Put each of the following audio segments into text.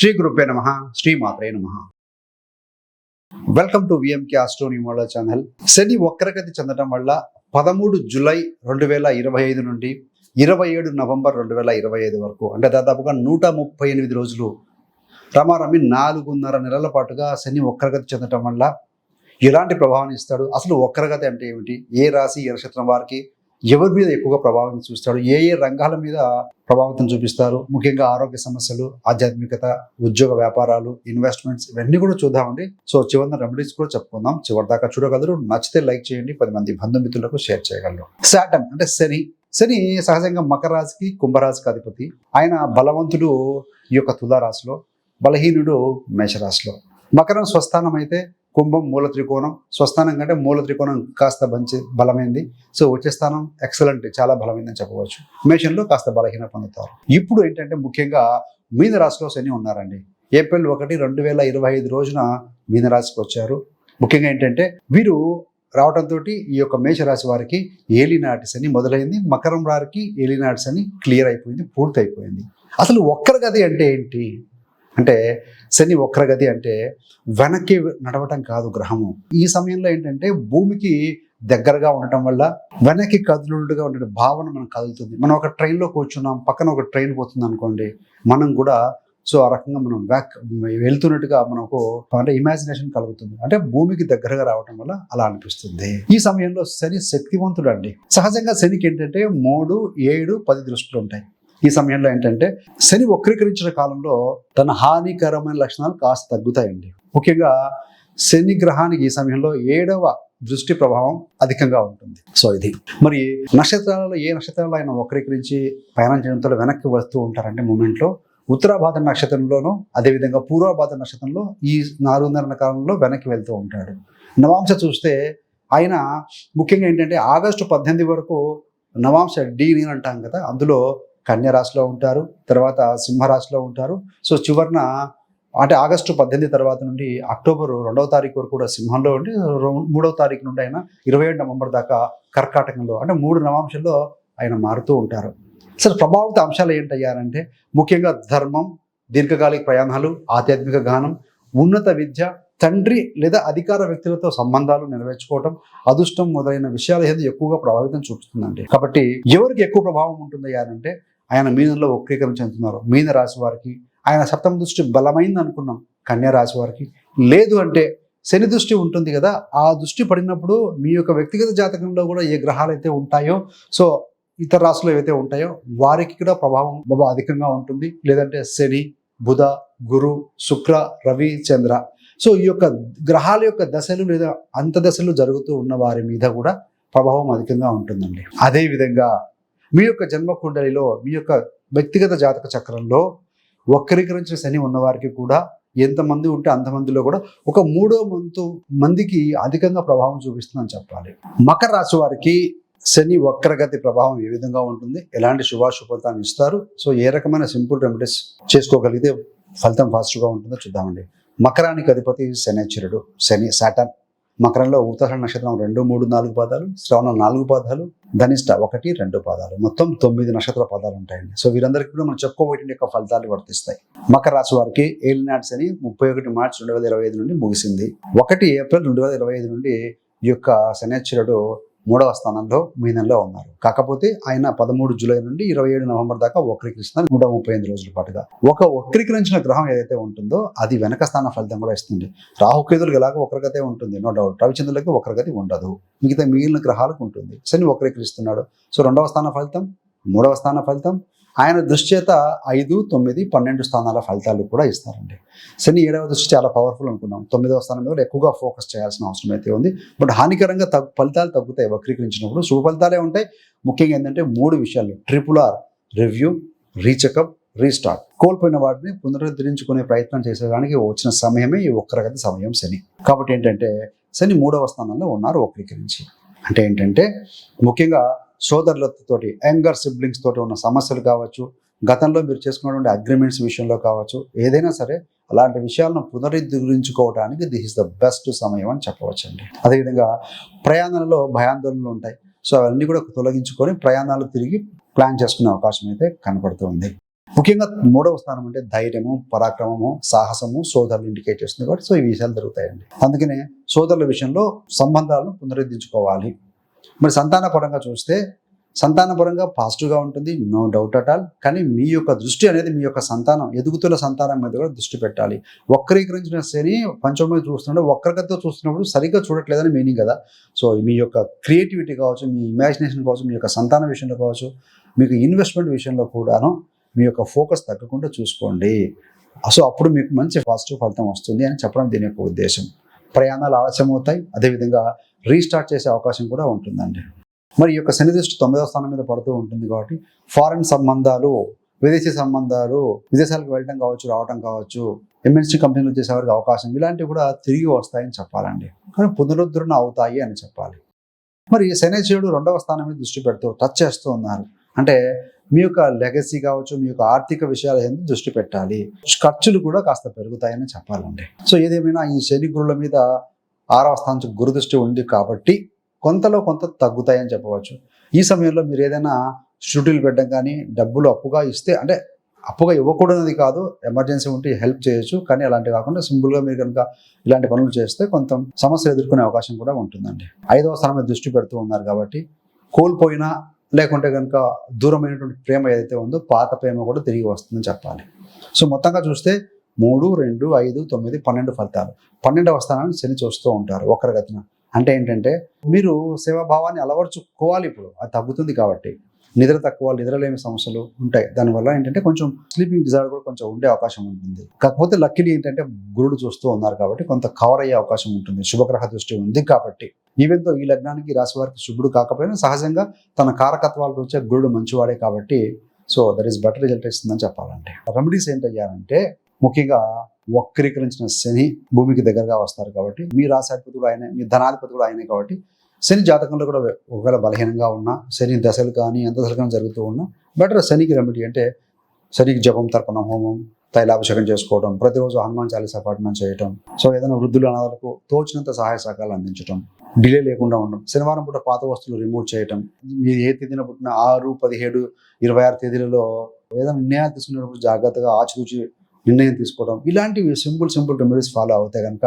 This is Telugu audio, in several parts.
శ్రీ గురుపే నమ శ్రీ మాత్రే నమ. Welcome to VMK astro channel శని వక్రగతి చెందడం వల్ల పదమూడు జులై రెండు వేల ఇరవై ఐదు నుండి ఇరవై ఏడు నవంబర్ రెండు వేల ఇరవై ఐదు వరకు అంటే దాదాపుగా నూట ముప్పై ఎనిమిది రోజులు రమారమి నాలుగున్నర నెలల పాటుగా శని వక్రగతి చెందడం వల్ల ఎలాంటి ప్రభావాన్ని ఇస్తాడు? అసలు వక్రగతి అంటే ఏమిటి? ఏ రాశి ఏ నక్షత్రం వారికి ఎవరి మీద ఎక్కువగా ప్రభావం చూపిస్తారు ఏ ఏ రంగాల మీద ప్రభావితం చూపిస్తారు? ముఖ్యంగా ఆరోగ్య సమస్యలు ఆధ్యాత్మికత ఉద్యోగ వ్యాపారాలు ఇన్వెస్ట్మెంట్స్ ఇవన్నీ కూడా చూద్దామండి. సో చివరిన రెమెడీస్ కూడా చెప్పుకుందాం. చివరి దాకా చూడగలరు. నచ్చితే లైక్ చేయండి. పది మంది బంధుమిత్రులకు షేర్ చేయగలరు. శాటం అంటే శని. శని సహజంగా మకరరాశికి కుంభరాశికి అధిపతి. ఆయన బలవంతుడు ఈ యొక్క తులారాశిలో బలహీనుడు మేషరాశిలో. మకరం స్వస్థానం అయితే కుంభం మూల త్రికోణం. స్వస్థానం కంటే మూల త్రికోణం కాస్త మంచి బలమైంది. సో వచ్చే స్థానం ఎక్సలెంట్ చాలా బలమైందని చెప్పవచ్చు. మేషంలో కాస్త బలహీన పొందుతారు. ఇప్పుడు ఏంటంటే ముఖ్యంగా మీన రాశిలో శని ఉన్నారండి. ఏప్రిల్ ఒకటి రెండు వేల ఇరవై ఐదు రోజున మీన రాశికి వచ్చారు. ముఖ్యంగా ఏంటంటే వీరు రావడంతో ఈ యొక్క మేషరాశి వారికి ఏలినాటి శని మొదలైంది. మకరం వారికి ఏలినాటి శని క్లియర్ అయిపోయింది పూర్తి అయిపోయింది అసలు ఒక్కరి గది అంటే ఏంటి? అంటే శని వక్రగతి అంటే వెనక్కి నడవటం కాదు గ్రహము. ఈ సమయంలో ఏంటంటే భూమికి దగ్గరగా ఉండటం వల్ల వెనక్కి కదులుగా ఉండే భావన మనకు కదులుతుంది. మనం ఒక ట్రైన్లో కూర్చున్నాం పక్కన ఒక ట్రైన్ పోతుంది అనుకోండి మనం కూడా సో ఆ రకంగా మనం బ్యాక్ వెళ్తున్నట్టుగా మనకు అంటే ఇమాజినేషన్ కలుగుతుంది. అంటే భూమికి దగ్గరగా రావటం వల్ల అలా అనిపిస్తుంది. ఈ సమయంలో శని శక్తివంతుడు అండి సహజంగా శనికి ఏంటంటే మూడు ఏడు పది దృష్టిలు ఉంటాయి. ఈ సమయంలో ఏంటంటే శని వక్రీకరించిన కాలంలో తన హానికరమైన లక్షణాలు కాస్త తగ్గుతాయండి. ముఖ్యంగా శని గ్రహానికి ఈ సమయంలో ఏడవ దృష్టి ప్రభావం అధికంగా ఉంటుంది. సో ఇది మరి నక్షత్రాలలో ఏ నక్షత్రాలు ఆయన వక్రీకరించి ప్రయాణం చేయడంతో వెనక్కి వస్తూ ఉంటారంటే మూమెంట్లో ఉత్తరాభాద నక్షత్రంలోనూ అదేవిధంగా పూర్వభాద నక్షత్రంలో ఈ నాలుగున్నర కాలంలో వెనక్కి వెళ్తూ ఉంటాడు. నవాంశ చూస్తే ఆయన ముఖ్యంగా ఏంటంటే ఆగస్టు పద్దెనిమిది వరకు నవాంశ డీని అంటాం కదా అందులో కన్యరాశిలో ఉంటారు తర్వాత సింహరాశిలో ఉంటారు. సో చివరిన అంటే ఆగస్టు పద్దెనిమిది తర్వాత నుండి అక్టోబర్ రెండవ తారీఖు వరకు కూడా సింహంలో ఉండి మూడవ తారీఖు నుండి ఆయన ఇరవై ఏడు నవంబర్ దాకా కర్కాటకంలో అంటే మూడు నవాంశంలో ఆయన మారుతూ ఉంటారు. అసలు ప్రభావిత అంశాలు ఏంటయ్యారంటే ముఖ్యంగా ధర్మం దీర్ఘకాలిక ప్రయాణాలు ఆధ్యాత్మిక గానం ఉన్నత విద్య తండ్రి లేదా అధికార వ్యక్తులతో సంబంధాలు నెరవేర్చుకోవటం అదృష్టం మొదలైన విషయాల మీద ఎక్కువగా ప్రభావితం చూపుతుందండి. కాబట్టి ఎవరికి ఎక్కువ ప్రభావం ఉంటుంది అంటే ఆయన మీనంలో వక్రీకరణ చెందుతున్నారు. మీన రాశి వారికి ఆయన సప్తమ దృష్టి బలమైంది అనుకున్నాం. కన్యా రాశి వారికి లేదు అంటే శని దృష్టి ఉంటుంది కదా ఆ దృష్టి పడినప్పుడు మీ యొక్క వ్యక్తిగత జాతకంలో కూడా ఏ గ్రహాలు అయితే ఉంటాయో సో ఇతర రాశులు ఏవైతే ఉంటాయో వారికి కూడా ప్రభావం బాబా అధికంగా ఉంటుంది. లేదంటే శని బుధ గురు శుక్ర రవి చంద్ర. సో ఈ యొక్క గ్రహాల యొక్క దశలు లేదా అంత దశలు జరుగుతూ ఉన్న వారి మీద కూడా ప్రభావం అధికంగా ఉంటుందండి. అదే విధంగా మీ యొక్క జన్మ కుండలిలో మీ యొక్క వ్యక్తిగత జాతక చక్రంలో వక్రీకరించిన శని ఉన్నవారికి కూడా ఎంతమంది ఉంటే అంతమందిలో కూడా ఒక మూడో వంతు మందికి అధికంగా ప్రభావం చూపిస్తుందని చెప్పాలి. మకర రాశి వారికి శని వక్రగతి ప్రభావం ఏ విధంగా ఉంటుంది? ఎలాంటి శుభాశుభతాన్ని ఇస్తారు? సో ఏ రకమైన సింపుల్ రెమెడీస్ చేసుకోగలిగితే ఫలితం ఫాస్ట్గా ఉంటుందో చూద్దామండి. మకరానికి అధిపతి శనిచరుడు శని సాటన్ మకరంలో ఉత్తర నక్షత్రం రెండు మూడు నాలుగు పాదాలు శ్రవణం నాలుగు పాదాలు ధనిష్ట ఒకటి రెండు పాదాలు. మొత్తం తొమ్మిది నక్షత్ర పాదాలు ఉంటాయండి. సో వీరందరికీ కూడా మనం చెప్పుకోబోయే యొక్క ఫలితాలు వర్తిస్తాయి. మకర రాశి వారికి ఏలినాట్స్ అని ముప్పై ఒకటి మార్చి రెండు వేల ఇరవై ఐదు నుండి ముగిసింది. ఒకటి ఏప్రిల్ రెండు వేల ఇరవై ఐదు నుండి ఈ యొక్క శనేశ్వరుడు మూడవ స్థానంలో మీనంలో ఉన్నారు. కాకపోతే ఆయన పదమూడు జూలై నుండి ఇరవై ఏడు నవంబర్ దాకా వక్రీకరిస్తున్నారు. నూట ముప్పై ఎనిమిది రోజుల పాటుగా. ఒక వక్రీకరించిన గ్రహం ఏదైతే ఉంటుందో అది వెనక స్థాన ఫలితం కూడా ఇస్తుంది. రాహుకేతులకు ఎలాగో ఒకరిగతే ఉంటుంది. No doubt. రవిచంద్రులకి ఒకరిగతి ఉండదు. మిగతా మిగిలిన గ్రహాలకు ఉంటుంది. శని వక్రీకరిస్తున్నాడు. సో రెండవ స్థాన ఫలితం? మూడవ స్థాన ఫలితం. ఆయన దృష్చేత ఐదు తొమ్మిది పన్నెండు స్థానాల ఫలితాలు కూడా ఇస్తారండి. శని ఏడవ దృష్టి చాలా పవర్ఫుల్ అనుకున్నాం. తొమ్మిదవ స్థానం మీద ఎక్కువగా ఫోకస్ చేయాల్సిన అవసరం అయితే ఉంది. బట్ హానికరంగా తగ్గు ఫలితాలు తగ్గుతాయి వక్రీకరించినప్పుడు. శుభ ఫలితాలే ఉంటాయి. ముఖ్యంగా ఏంటంటే మూడు విషయాలు. Triple R review recheckup restart కోల్పోయిన వాటిని పునరుద్ధరించుకునే ప్రయత్నం చేసేదానికి వచ్చిన సమయమే ఈ ఒక్కరగతి సమయం శని. కాబట్టి ఏంటంటే శని మూడవ స్థానంలో ఉన్నారు వక్రీకరించి. అంటే ఏంటంటే ముఖ్యంగా సోదరులతోటి యంగర్ సిబ్లింగ్స్ తోటి ఉన్న సమస్యలు కావచ్చు గతంలో మీరు చేసుకున్నటువంటి అగ్రిమెంట్స్ విషయంలో కావచ్చు ఏదైనా సరే అలాంటి విషయాలను పునరుద్ధరించుకోవడానికి దిస్ ఇస్ ద బెస్ట్ సమయం అని చెప్పవచ్చండి. అదేవిధంగా ప్రయాణంలో భయాందోళనలు ఉంటాయి. సో అవన్నీ కూడా తొలగించుకొని ప్రయాణాలు తిరిగి ప్లాన్ చేసుకునే అవకాశం అయితే కనపడుతుంది. ముఖ్యంగా మూడవ స్థానం అంటే ధైర్యము పరాక్రమము సాహసము సోదరులు ఇండికేట్ చేస్తుంది కాబట్టి సో ఈ విషయాలు జరుగుతాయండి. అందుకనే సోదరుల విషయంలో సంబంధాలను పునరుద్ధరించుకోవాలి. మరి సంతాన పరంగా చూస్తే సంతానపరంగా పాజిటివ్గా ఉంటుంది నో డౌట్ అట్ ఆల్. కానీ మీ యొక్క దృష్టి అనేది మీ యొక్క సంతానం ఎదుగుతున్న సంతానం మీద కూడా దృష్టి పెట్టాలి. వక్రీకరించిన శని పంచమ చూస్తుంటే వక్రగతితో చూస్తున్నప్పుడు సరిగ్గా చూడట్లేదని మీనింగ్ కదా. సో మీ యొక్క క్రియేటివిటీ కావచ్చు మీ ఇమాజినేషన్ కావచ్చు మీ యొక్క సంతాన విషయంలో కావచ్చు మీకు ఇన్వెస్ట్మెంట్ విషయంలో కూడాను మీ యొక్క ఫోకస్ తగ్గకుండా చూసుకోండి. సో అప్పుడు మీకు మంచి పాజిటివ్ ఫలితం వస్తుంది అని చెప్పడం దీని యొక్క ఉద్దేశం. ప్రయాణాలు ఆలస్యం అవుతాయి అదేవిధంగా రీస్టార్ట్ చేసే అవకాశం కూడా ఉంటుందండి. మరి ఈ యొక్క శని దృష్టి తొమ్మిదవ స్థానం మీద పడుతూ ఉంటుంది కాబట్టి ఫారెన్ సంబంధాలు విదేశీ సంబంధాలు విదేశాలకు వెళ్ళడం కావచ్చు రావడం కావచ్చు ఎంఎన్సీ కంపెనీలు చేసేవారికి అవకాశం ఇలాంటివి కూడా తిరిగి వస్తాయని చెప్పాలండి. కానీ పునరుద్ధరణ అవుతాయి అని చెప్పాలి. మరి శనేశ్వరుడు రెండవ స్థానం మీద దృష్టి పెడుతూ టచ్ చేస్తూ ఉన్నారు. అంటే మీ యొక్క లెగసీ కావచ్చు మీ యొక్క ఆర్థిక విషయాల మీద దృష్టి పెట్టాలి. ఖర్చులు కూడా కాస్త పెరుగుతాయని చెప్పాలండి. సో ఏదేమైనా ఈ శని గురుల మీద ఆరవ స్థానం గురుదృష్టి ఉంది కాబట్టి కొంతలో కొంత తగ్గుతాయని చెప్పవచ్చు. ఈ సమయంలో మీరు ఏదైనా షూటీలు పెట్టడం కానీ డబ్బులు అప్పుగా ఇస్తే అంటే అప్పుగా ఇవ్వకూడదది కాదు ఎమర్జెన్సీ ఉంటే హెల్ప్ చేయొచ్చు. కానీ అలాంటివి కాకుండా సింపుల్గా మీరు కనుక ఇలాంటి పనులు చేస్తే కొంత సమస్యలు ఎదుర్కొనే అవకాశం కూడా ఉంటుందండి. ఐదవ స్థానం దృష్టి పెడుతూ ఉన్నారు కాబట్టి కోల్పోయినా లేకుంటే కనుక దూరమైనటువంటి ప్రేమ ఏదైతే ఉందో పాత ప్రేమ కూడా తిరిగి వస్తుందని చెప్పాలి. సో మొత్తంగా చూస్తే మూడు రెండు ఐదు తొమ్మిది పన్నెండు ఫలితాలు. పన్నెండవ స్థానాన్ని శని చూస్తూ ఉంటారు ఒకరి గతిన అంటే ఏంటంటే మీరు సేవాభావాన్ని అలవర్చుకోవాలి ఇప్పుడు. అది తగ్గుతుంది కాబట్టి. నిద్ర తక్కువ నిద్రలేని సమస్యలు ఉంటాయి. దానివల్ల ఏంటంటే కొంచెం స్లీపింగ్ డిజార్డర్ కూడా కొంచెం ఉండే అవకాశం ఉంటుంది. కాకపోతే లక్కీలీ ఏంటంటే గురుడు చూస్తూ ఉన్నారు కాబట్టి కొంత కవర్ అయ్యే అవకాశం ఉంటుంది. శుభగ్రహ దృష్టి ఉంది కాబట్టి. ఈవెంతో ఈ లగ్నానికి రాశి వారికి శుభుడు కాకపోయినా సహజంగా తన కారకత్వాలు వచ్చే గురుడు మంచివాడే కాబట్టి so that is better result ఇస్తుందని చెప్పాలంటే. రెమెడీస్ ఏంటయ్యారంటే ముఖ్యంగా వక్రీకరించిన శని భూమికి దగ్గరగా వస్తారు కాబట్టి మీ రాశాధిపతి కూడా ఆయనే మీ ధనాధిపతి కూడా ఆయనే కాబట్టి శని జాతకంలో కూడా ఒకవేళ బలహీనంగా ఉన్నా శని దశలు కానీ ఎంత దశలు కానీ జరుగుతూ ఉన్నా బెటర్ శనికి రెమెడీ అంటే శనికి జపం తర్పణ హోమం తైలాభిషేకం చేసుకోవడం ప్రతిరోజు హనుమాన్ చాలీసా పఠనం చేయటం సో ఏదైనా వృద్ధులు అనాథలకు తోచినంత సహాయ సహకారాలు అందించడం డిలే లేకుండా ఉండడం శనివారం పూట పాత వస్తువులు రిమూవ్ చేయటం మీరు ఏ తేదీన పుట్టిన ఆరు పదిహేడు ఇరవై ఆరు తేదీలలో ఏదైనా నిర్ణయాలు తీసుకునేటప్పుడు జాగ్రత్తగా ఆచితూచి నిర్ణయం తీసుకోవడం ఇలాంటివి సింపుల్ సింపుల్ రెమెడీస్ ఫాలో అవుతాయి కనుక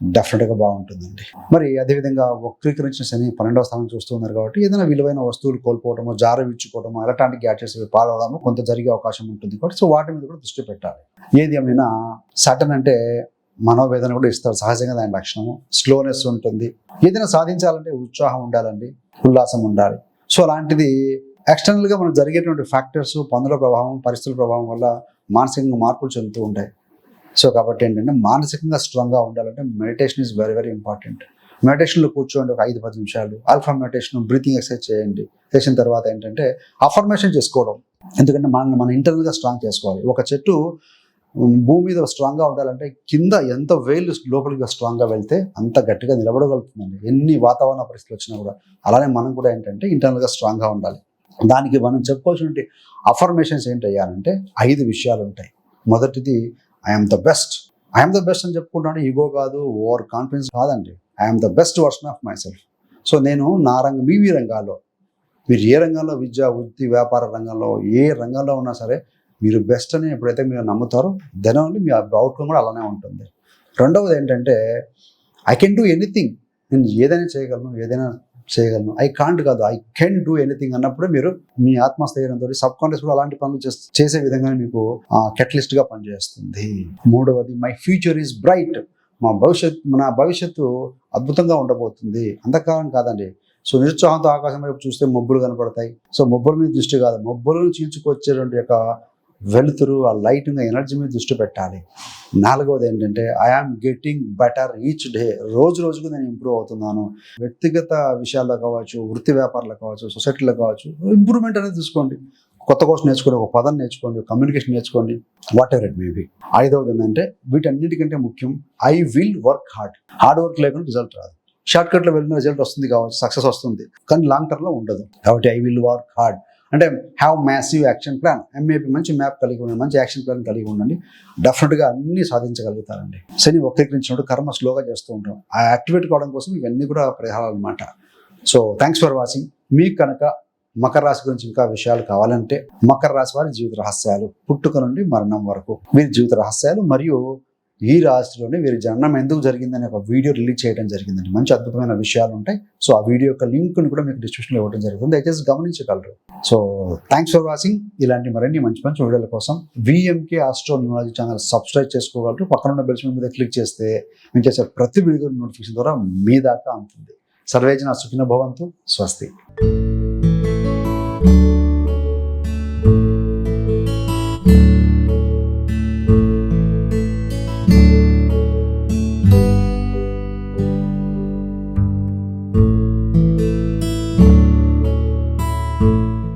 డెఫినెట్గా బాగుంటుందండి. మరి అదేవిధంగా వక్రీకరించిన శని పన్నెండవ స్థానం చూస్తూ ఉన్నారు కాబట్టి ఏదైనా విలువైన వస్తువులు కోల్పోవడము జార విచ్చుకోవడము ఎలక్ట్రానిక్ గ్యాడ్జెట్స్ పాలవడము కొంత జరిగే అవకాశం ఉంటుంది కాబట్టి సో వాటి మీద కూడా దృష్టి పెట్టాలి. ఏది ఏమైనా సటన్ అంటే మనోవేదన కూడా ఇస్తారు. సహజంగా దాని లక్షణము. స్లోనెస్ ఉంటుంది. ఏదైనా సాధించాలంటే ఉత్సాహం ఉండాలండి. ఉల్లాసం ఉండాలి. సో అలాంటిది ఎక్స్టర్నల్గా మనం మనకు జరిగేటువంటి ఫ్యాక్టర్స్ పనుల ప్రభావం పరిస్థితుల ప్రభావం వల్ల మానసికంగా మార్పులు చెందుతూ ఉంటాయి. సో కాబట్టి ఏంటంటే మానసికంగా స్ట్రాంగ్గా ఉండాలంటే meditation is very very important మెడిటేషన్లో కూర్చోండి ఒక ఐదు పది నిమిషాలు. ఆల్ఫా మెడిటేషన్ బ్రీతింగ్ ఎక్సర్సైజ్ చేయండి. చేసిన తర్వాత ఏంటంటే అఫర్మేషన్ చేసుకోవడం. ఎందుకంటే మనం మన ఇంటర్నల్గా స్ట్రాంగ్ చేసుకోవాలి. ఒక చెట్టు భూమి మీద స్ట్రాంగ్గా ఉండాలంటే కింద ఎంత వేలు లోపలికి స్ట్రాంగ్గా వెళ్తే అంత గట్టిగా నిలబడగలుగుతుందండి. ఎన్ని వాతావరణ పరిస్థితులు వచ్చినా కూడా. అలానే మనం కూడా ఏంటంటే ఇంటర్నల్గా స్ట్రాంగ్గా ఉండాలి. దానికి మనం చెప్పుకోవాల్సిన అఫర్మేషన్స్ ఏంటి అయ్యాలంటే ఐదు విషయాలు ఉంటాయి. మొదటిది I'm the best I'm the best అని చెప్పుకుంటాను ఈగో కాదు ఓవర్ కాన్ఫిడెన్స్ కాదండి. I'm the best version of myself so నేను నా రంగం మీ రంగాల్లో మీరు ఏ రంగంలో విద్య వృత్తి వ్యాపార రంగంలో ఏ రంగంలో ఉన్నా సరే మీరు బెస్ట్ అని ఎప్పుడైతే మీరు నమ్ముతారో దెన్ ఓన్లీ మీ అవుట్కమ్ కూడా అలానే ఉంటుంది. రెండవది ఏంటంటే ఐ కెన్ డూ ఎనీథింగ్ నేను ఏదైనా చేయగలను ఏదైనా చేయగలను. ఐ కాంట్ కాదు. ఐ కెన్ డూ ఎనీథింగ్ అన్నప్పుడు మీరు మీ ఆత్మస్థైర్యంతో సబ్ కాన్షియస్ కూడా అలాంటి పనులు చేసే విధంగా మీకు కెటలిస్ట్గా పనిచేస్తుంది. మూడవది మై ఫ్యూచర్ ఈజ్ బ్రైట్ మా భవిష్యత్ మన భవిష్యత్తు అద్భుతంగా ఉండబోతుంది. అంతకాలం కాదండి. సో నిరుత్సాహంతో ఆకాశం వైపు చూస్తే మబ్బులు కనపడతాయి. సో మబ్బుల మీద దృష్టి కాదు. మబ్బులను చీల్చుకొచ్చేటువంటి యొక్క వెలుతురు ఆ లైట్ ఎనర్జీ మీద దృష్టి పెట్టాలి. నాలుగవది ఏంటంటే I am getting better each day రోజు రోజుకు నేను ఇంప్రూవ్ అవుతున్నాను. వ్యక్తిగత విషయాల్లో కావచ్చు వృత్తి వ్యాపారాలు కావచ్చు సొసైటీలో కావచ్చు ఇంప్రూవ్మెంట్ అనేది తీసుకోండి. కొత్త కోర్స్ నేర్చుకోండి ఒక పదం నేర్చుకోండి కమ్యూనికేషన్ నేర్చుకోండి వాట్ ఎవర్ ఇట్ మేబీ ఐదవది ఏంటంటే వీటన్నిటికంటే ముఖ్యం I will work hard hard work లేకుండా రిజల్ట్ రాదు. షార్ట్ కట్లో వెళ్ళిన రిజల్ట్ వస్తుంది కావచ్చు సక్సెస్ వస్తుంది. కానీ లాంగ్ టర్మ్లో ఉండదు. కాబట్టి ఐ విల్ వర్క్ హార్డ్ అంటే have massive action plan MAP మంచి మ్యాప్ కలిగి ఉండండి మంచి యాక్షన్ ప్లాన్ కలిగి ఉండండి. డెఫినెట్గా అన్ని సాధించగలుగుతారండి. శని వక్రీకరించినప్పుడు కర్మ స్లోగా చేస్తూ ఉంటాం. ఆ యాక్టివేట్ కావడం కోసం ఇవన్నీ కూడా పరిహారాలు అనమాట సో థ్యాంక్స్ ఫర్ వాచింగ్ మీకు కనుక మకర రాశి గురించి ఇంకా విషయాలు కావాలంటే మకర రాశి వారి జీవిత రహస్యాలు పుట్టుక నుండి మరణం వరకు. వీరి జీవిత రహస్యాలు మరియు ఈ రాశిలోనే వీరి జననం ఎందుకు జరిగిందని ఒక వీడియో రిలీజ్ చేయడం జరిగిందండి. మంచి అద్భుతమైన విషయాలు ఉంటాయి. సో ఆ వీడియో యొక్క లింక్ కూడా మీకు డిస్క్రిప్షన్లో ఇవ్వడం జరుగుతుంది. దయచేసి గమనించగలరు. సో థ్యాంక్స్ ఫర్ వాచింగ్ ఇలాంటి మరిన్ని మంచి మంచి వీడియోల కోసం విఎంకే ఆస్ట్రో ఛానల్ సబ్స్క్రైబ్ చేసుకోగలరు. పక్కన ఉన్న బెల్స్ మీద క్లిక్ చేస్తే మేము చేసే ప్రతి వీడియో నోటిఫికేషన్ ద్వారా మీ దాకా అందుతుంది సర్వేజన సుఖిన భవంతు. స్వస్తి.